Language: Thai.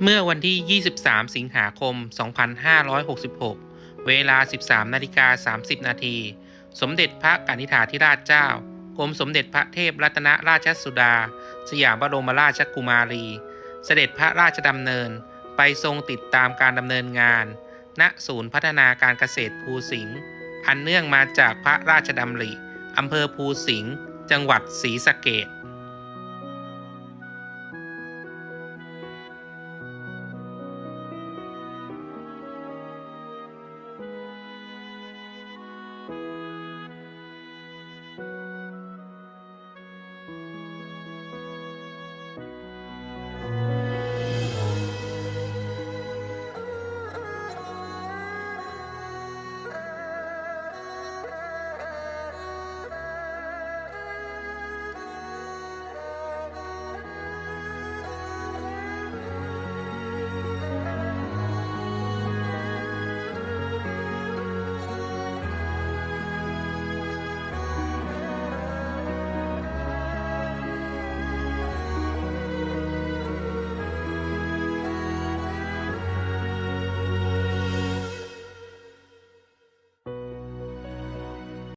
เมื่อวันที่ 23 สิงหาคม 2566 เวลา 13 นาฬิกา 30 นาที สมเด็จพระกนิษฐาธิราชเจ้ากรมสมเด็จพระเทพรัตนราชสุดา สยามบรมราชกุมารี เสด็จพระราชดำเนินไปทรงติดตามการดำเนินงาน ณ ศูนย์พัฒนาการเกษตรภูสิงห์ อันเนื่องมาจากพระราชดำริ อำเภอภูสิงห์ จังหวัดศรีสะเกษ you